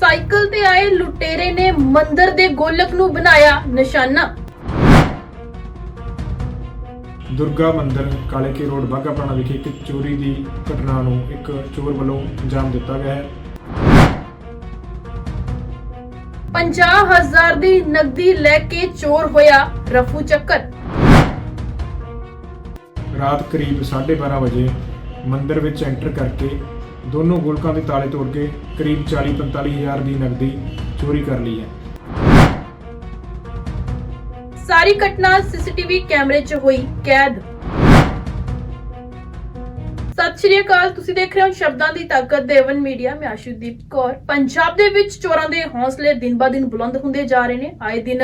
Cycle ਤੇ ਆਏ ਲੁਟੇਰੇ ਨੇ ਮੰਦਿਰ ਦੇ ਗੋਲਕ ਨੂੰ ਬਣਾਇਆ ਨਿਸ਼ਾਨਾ। ਦੁਰਗਾ ਮੰਦਿਰ ਕਾਲੇ ਕੀ ਰੋਡ ਬਾਘਾ ਪੁਰਾਣਾ ਵਿਖੇ ਇੱਕ ਚੋਰੀ ਦੀ ਘਟਨਾ ਨੂੰ ਇੱਕ ਚੋਰ ਵੱਲੋਂ ਅੰਜਾਮ ਦਿੱਤਾ ਗਿਆ ਹੈ। 50000 ਦੀ ਨਕਦੀ ਲੈ ਕੇ ਚੋਰ ਹੋਇਆ ਰਫੂ ਚੱਕਰ। ਰਾਤ ਕਰੀਬ 12:30 ਵਜੇ ਮੰਦਿਰ ਵਿੱਚ ਐਂਟਰ ਕਰਕੇ ਦੋਨੋਂ ਗੋਲਕਾਂ ਦੇ ਤਾਲੇ ਤੋੜ ਕੇ ਕਰੀਬ 40-45 ਹਜ਼ਾਰ ਦੀ ਨਕਦੀ ਚੋਰੀ ਕਰ ਲਈ ਹੈ। ਸਾਰੀ ਘਟਨਾ ਸੀਸੀਟੀਵੀ ਕੈਮਰੇ 'ਚ ਹੋਈ ਕੈਦ। ਸਤਿ ਸ਼੍ਰੀ ਅਕਾਲ, ਤੁਸੀਂ ਦੇਖ ਰਹੇ ਹੋ ਸ਼ਬਦਾਂ ਦੀ ਤਾਕਤ ਦੇਵਨ ਮੀਡੀਆ। ਮੈਂ ਆਸ਼ੂਦੀਪ ਕੌਰ। ਪੰਜਾਬ ਦੇ ਵਿੱਚ ਚੋਰਾਂ ਦੇ ਹੌਸਲੇ ਦਿਨ-ਬਾ-ਦਿਨ ਬੁਲੰਦ ਹੁੰਦੇ ਜਾ ਰਹੇ ਨੇ। ਆਏ ਦਿਨ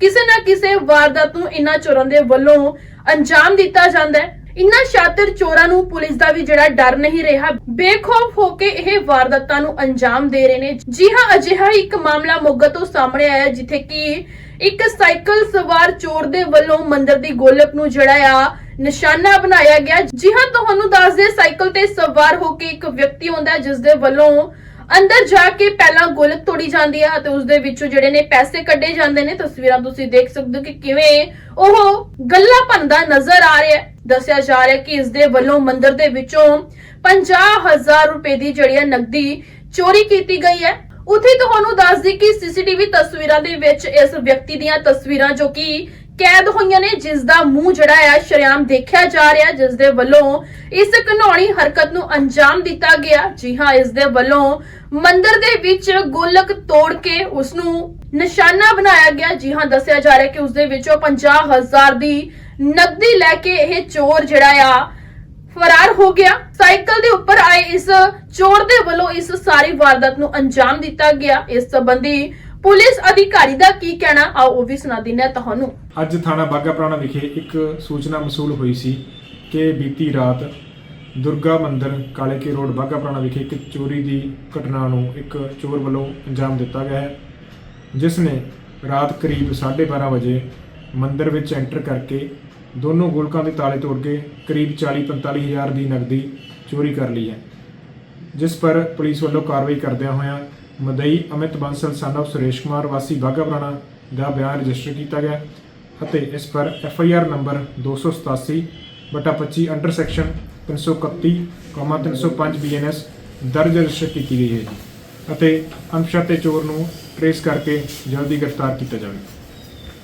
ਕਿਸੇ ਨਾ ਕਿਸੇ ਵਾਰਦਾਤ ਨੂੰ ਇਨ੍ਹਾਂ ਚੋਰਾਂ ਦੇ ਵੱਲੋਂ ਅੰਜਾਮ ਦਿੱਤਾ ਜਾਂਦਾ ਹੈ। ਇਨ੍ਹਾਂ ਸ਼ਾਤਰ ਚੋਰਾਂ ਨੂੰ ਪੁਲਿਸ ਦਾ ਵੀ ਜਿਹੜਾ ਡਰ ਨਹੀਂ ਰਿਹਾ ਬੇਖੌਫ ਹੋ ਕੇ ਇਹ ਵਾਰਦਾਤਾਂ ਨੂੰ ਅੰਜਾਮ ਦੇ ਰਹੇ ਨੇ। ਜੀ ਹਾਂ ਅਜਿਹਾ ਇੱਕ ਮਾਮਲਾ ਮੋਗਾ ਤੋਂ ਸਾਹਮਣੇ ਆਇਆ ਹੈ, ਜਿੱਥੇ ਕਿ ਇੱਕ ਸਾਈਕਲ ਸਵਾਰ ਚੋਰ ਦੇ ਵੱਲੋਂ ਮੰਦਿਰ ਦੀ ਗੋਲਕ ਨੂੰ ਜਿਹੜਾ ਆ ਨਿਸ਼ਾਨਾ ਬਣਾਇਆ ਗਿਆ। ਜੀ ਹਾਂ ਤੁਹਾਨੂੰ ਦੱਸ ਦੇ ਸਾਈਕਲ ਤੇ ਸਵਾਰ ਹੋ ਕੇ ਇੱਕ ਵਿਅਕਤੀ ਹੁੰਦਾ ਹੈ ਜਿਸ ਦੇ ਵੱਲੋਂ ਅੰਦਰ ਜਾ ਕੇ ਪਹਿਲਾਂ ਗੋਲਕ ਤੋੜੀ ਜਾਂਦੀ ਹੈ ਅਤੇ ਉਸ ਦੇ ਵਿੱਚੋਂ ਜਿਹੜੇ ਨੇ ਪੈਸੇ ਕੱਢੇ ਜਾਂਦੇ ਨੇ। ਤਸਵੀਰਾਂ ਤੁਸੀਂ ਦੇਖ ਸਕਦੇ ਹੋ ਕਿ ਕਿਵੇਂ ਉਹ ਗੱਲਾਂ ਭੰਦਾ ਨਜ਼ਰ ਆ ਰਿਹਾ ਹੈ। ਦੱਸਿਆ ਜਾ ਰਿਹਾ ਕਿ ਇਸ ਦੇ ਵੱਲੋਂ ਮੰਦਿਰ ਦੇ ਵਿੱਚੋਂ 50000 ਰੁਪਏ ਦੀ ਜਿਹੜੀ ਹੈ ਨਕਦੀ ਚੋਰੀ ਕੀਤੀ ਗਈ ਹੈ। ਉਥੇ ਤੁਹਾਨੂੰ ਦੱਸ ਦੀ ਕਿ ਸੀਸੀਟੀਵੀ ਤਸਵੀਰਾਂ ਦੇ ਵਿੱਚ ਇਸ ਵਿਅਕਤੀ ਦੀਆਂ ਤਸਵੀਰਾਂ ਜੋ ਕਿ ਕੈਦ ਹੋਈਆਂ ਨੇ, ਜਿਸ ਦਾ ਮੂੰਹ ਜਿਹੜਾ ਹੈ ਸ਼ਰਿਆਮ ਦੇਖਿਆ ਜਾ ਰਿਹਾ, ਜਿਸ ਦੇ ਵੱਲੋਂ ਇਸ ਘਨੌਣੀ ਹਰਕਤ ਨੂੰ ਅੰਜਾਮ ਦਿੱਤਾ ਗਿਆ। ਜੀ ਹਾਂ, ਇਸ ਦੇ ਵੱਲੋਂ ਮੰਦਿਰ ਦੇ ਵਿੱਚ ਗੋਲਕ ਤੋੜ ਕੇ ਉਸ ਨੂੰ ਨਿਸ਼ਾਨਾ ਬਣਾਇਆ ਗਿਆ। ਜੀ ਹਾਂ, ਦੱਸਿਆ ਜਾ ਰਿਹਾ ਕਿ ਉਸ ਦੇ ਵਿੱਚੋਂ 50000 ਦੀ ਨਕਦੀ ਲੈ ਕੇ ਇਹ ਚੋਰ ਜਿਹੜਾ ਆ, ਫਰਾਰ ਹੋ ਗਿਆ। ਸਾਈਕਲ ਦੇ ਉੱਪਰ ਆਏ ਇਸ ਚੋਰ ਦੇ ਵੱਲੋਂ ਇਸ ਸਾਰੀ ਵਾਰਦਾਤ ਨੂੰ ਅੰਜਾਮ ਦਿੱਤਾ ਗਿਆ। ਇਸ ਸੰਬੰਧੀ ਪੁਲਿਸ ਅਧਿਕਾਰੀ ਦਾ ਕੀ ਕਹਿਣਾ? ਆਓ ਉਹ ਵੀ ਸੁਣਾ ਦਿੰਦੇ ਹਾਂ ਤੁਹਾਨੂੰ। ਅੱਜ ਥਾਣਾ ਬਾਘਾ ਵਿਖੇ ਇੱਕ ਸੂਚਨਾ ਮਸੂਲ ਹੋਈ ਸੀ ਕਿ ਬੀਤੀ ਰਾਤ ਦੁਰਗਾ ਮੰਦਿਰ ਕਾਲੇ ਰੋਡ ਬਾਘਾ ਵਿਖੇ ਇੱਕ ਚੋਰੀ ਦੀ ਘਟਨਾ ਨੂੰ ਇੱਕ ਚੋਰ ਵੱਲੋਂ ਅੰਜਾਮ ਦਿੱਤਾ ਗਿਆ ਹੈ, ਜਿਸ ਨੇ ਰਾਤ ਕਰੀਬ 12:30 ਵਜੇ ਮੰਦਿਰ ਵਿੱਚ ਐਂਟਰ ਕਰਕੇ ਦੋਨੋਂ ਗੋਲਕਾਂ ਦੇ ਤਾਲੇ ਤੋੜ ਕੇ ਕਰੀਬ 40-45 ਹਜ਼ਾਰ ਦੀ ਨਕਦੀ ਚੋਰੀ ਕਰ ਲਈ ਹੈ, ਜਿਸ ਪਰ ਪੁਲਿਸ ਵੱਲੋਂ ਕਾਰਵਾਈ ਕਰਦਿਆਂ ਹੋਇਆਂ ਮਦਈ ਅਮਿਤ ਬੰਸਲ ਸਨ of ਸੁਰੇਸ਼ ਕੁਮਾਰ, ਵਾਸੀ ਬਾਘਾ ਪੁਰਾਣਾ ਦਾ ਬਿਆਨ ਰਜਿਸਟਰ ਕੀਤਾ ਗਿਆ ਅਤੇ ਇਸ ਪਰ ਐਫ ਆਈ ਆਰ ਨੰਬਰ 287 ਬਟਾ 25 ਅੰਡਰ ਸੈਕਸ਼ਨ 331 305 ਬੀਐਨਐਸ ਦਰਜ ਰਜਿਸਟਰ ਕੀਤੀ ਗਈ ਹੈ ਜੀ ਅਤੇ ਅਨਸ਼ਤੇ ਚੋਰ ਨੂੰ ਟਰੇਸ ਕਰਕੇ ਜਲਦੀ ਗ੍ਰਿਫਤਾਰ ਕੀਤਾ ਜਾਵੇ।